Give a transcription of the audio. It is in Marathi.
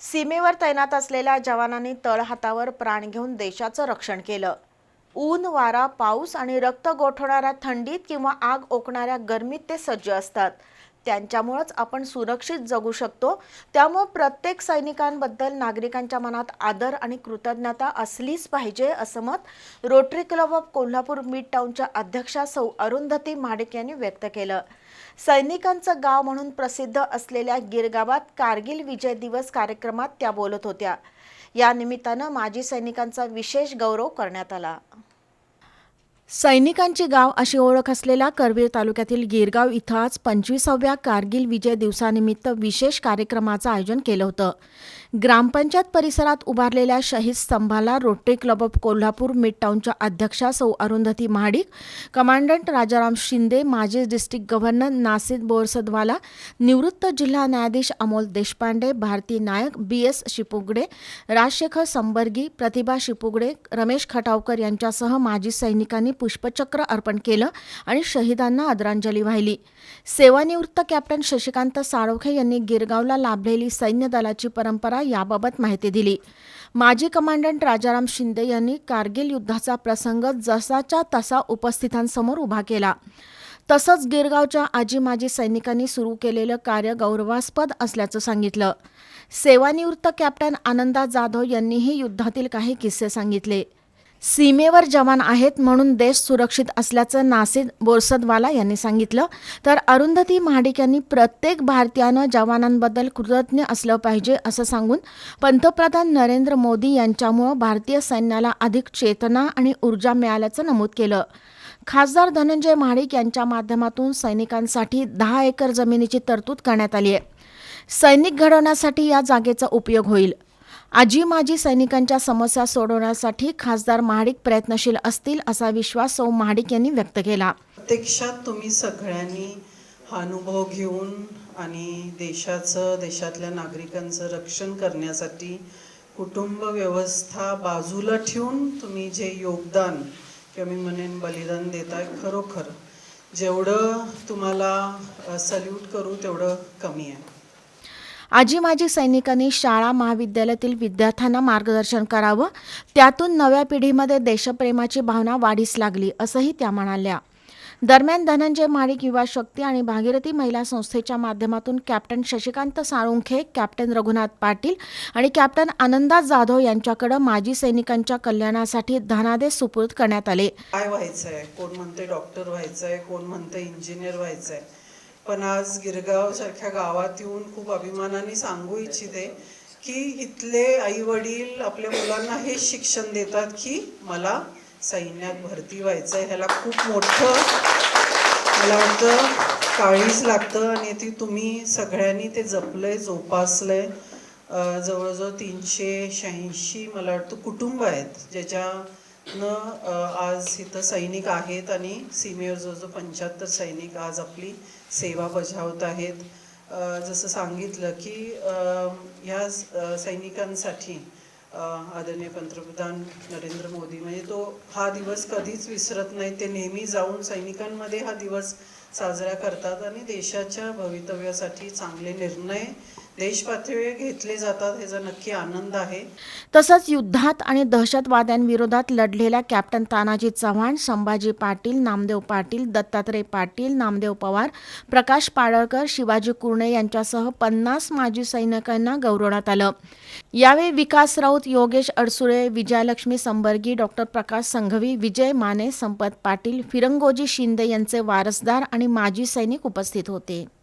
सीमेवर तैनात असलेल्या जवानांनी तळहातावर प्राण घेऊन देशाचं रक्षण केलं. ऊन वारा पाऊस आणि रक्त गोठवणाऱ्या थंडीत किंवा आग ओकणाऱ्या गरमीत ते सज्ज असतात. त्यांच्यामुळंच आपण सुरक्षित जगू शकतो. त्यामुळं प्रत्येक सैनिकांबद्दल नागरिकांच्या मनात आदर आणि कृतज्ञता असलीच पाहिजे असं मत Rotary club of Kolhapur mid टाऊनच्या अध्यक्षा सौ अरुंधती महाडिक यांनी व्यक्त केलं. सैनिकांचं गाव म्हणून प्रसिद्ध असलेल्या गिरगावात कारगिल विजय दिवस कार्यक्रमात त्या बोलत होत्या. या निमित्तानं माजी सैनिकांचा विशेष गौरव करण्यात आला. सैनिकांची गाव अशी ओळख असलेल्या करवीर तालुक्यातील गिरगाव इथं आज पंचवीसाव्या कारगिल विजय दिवसानिमित्त विशेष कार्यक्रमाचं आयोजन केलं होतं. ग्रामपंचायत परिसरात उभारलेल्या शहीद स्तंभाला Rotary club of Kolhapur mid टाऊनच्या अध्यक्षा सौ अरुंधती महाडिक कमांडंट राजाराम शिंदे माजी डिस्ट्रिक्ट गव्हर्नर नासिद बोरसदवाला निवृत्त जिल्हा न्यायाधीश अमोल देशपांडे भारती नायक बी एस शिपुगडे राजशेखर संबर्गी प्रतिभा शिपुगडे रमेश खटावकर यांच्यासह माजी सैनिकांनी पुष्पचक्र अर्पण केलं आणि शहीदांना आदरांजली वाहिली. सेवानिवृत्त कॅप्टन शशिकांत साळोखे यांनी गिरगावला लाभलेली सैन्य दलाची परंपरा याबाबत माहिती दिली. माजी कमांडंट राजाराम शिंदे यांनी कारगिल युद्धाचा प्रसंग जसाच्या तसा उपस्थितांसमोर उभा केला. तसंच गिरगावच्या आजी माजी सैनिकांनी सुरू केलेलं कार्य गौरवास्पद असल्याचं सांगितलं. सेवानिवृत्त कॅप्टन आनंदा जाधव यांनीही युद्धातील काही किस्से सांगितले. सीमेवर जवान आहेत म्हणून देश सुरक्षित असल्याचं नासिद बोरसदवाला यांनी सांगितलं. तर अरुंधती महाडिक यांनी प्रत्येक भारतीयानं जवानांबद्दल कृतज्ञ असलं पाहिजे असं सांगून पंतप्रधान नरेंद्र मोदी यांच्यामुळं भारतीय सैन्याला अधिक चेतना आणि ऊर्जा मिळाल्याचं नमूद केलं. खासदार धनंजय महाडिक यांच्या माध्यमातून सैनिकांसाठी दहा एकर जमिनीची तरतूद करण्यात आली आहे. सैनिक घडवण्यासाठी या जागेचा उपयोग होईल. आजी माजी सैनिकांच्या समस्या सोडवण्यासाठी खासदार महाडिक प्रयत्नशील असतील असा विश्वास सौ महाडिक यांनी व्यक्त केला. प्रत्यक्षात तुम्ही सगळ्यांनी हा अनुभव घेऊन आणि देशाचं देशातल्या नागरिकांचं रक्षण करण्यासाठी कुटुंब व्यवस्था बाजूला ठेवून तुम्ही जे योगदान किंवा मी म्हणेन बलिदान देताय खरोखर जेवढं तुम्हाला सल्यूट करू तेवढं कमी आहे. आजी माजी सैनिकांनी शाळा महाविद्यालयातील विद्यार्थ्यांना मार्गदर्शन करावं. त्यातून नव्या पिढीमध्ये देशप्रेमाची भावना वाढीस लागली असंही त्या म्हणाल्या. दरम्यान धनंजय महाडिक युवा शक्ती आणि भागीरथी महिला संस्थेच्या माध्यमातून कॅप्टन शशिकांत साळुंखे कॅप्टन रघुनाथ पाटील आणि कॅप्टन आनंदा जाधव यांच्याकडे माजी सैनिकांच्या कल्याणासाठी धनादेश सुपूर्द करण्यात आले. काय व्हायचंय? कोण म्हणते डॉक्टर व्हायचंय? कोण म्हणते इंजिनियर व्हायचंय? पण आज गिरगावसारख्या गावात येऊन खूप अभिमानाने सांगू इच्छिते की इथले आई वडील आपल्या मुलांना हे शिक्षण देतात की मला सैन्यात भरती व्हायचं आहे ह्याला खूप मोठं मला वाटतं काळीच लागतं आणि ती तुम्ही सगळ्यांनी ते जपलंय जोपासलंय. आहे जवळजवळ तीनशे शहाऐंशी मला वाटतं कुटुंब आहेत ज्याच्या न आज इथं सैनिक आहेत आणि सीमेवर जो पंच्याहत्तर सैनिक आज आपली सेवा बजावत आहेत. जसं सांगितलं की ह्या सैनिकांसाठी आदरणीय पंतप्रधान नरेंद्र मोदी म्हणजे तो हा दिवस कधीच विसरत नाही. ते नेहमी जाऊन सैनिकांमध्ये हा दिवस साजरा करतात आणि देशाच्या भवितव्यासाठी चांगले निर्णय घेतले जातात ह्याचा नक्की आनंद आहे. तसंच युद्धात आणि दहशतवाद्यांविरोधात लढलेल्या कॅप्टन तानाजी चव्हाण संभाजी पाटील नामदेव पाटील दत्तात्रय पाटील नामदेव पवार प्रकाश पाडळकर शिवाजी कुर्णे यांच्यासह पन्नास माजी सैनिकांना गौरवण्यात आलं. यावेळी विकास राऊत योगेश अडसुळे विजयालक्ष्मी संबर्गी डॉक्टर प्रकाश संघवी विजय माने संपत पाटील फिरंगोजी शिंदे यांचे वारसदार आणि माजी सैनिक उपस्थित होते.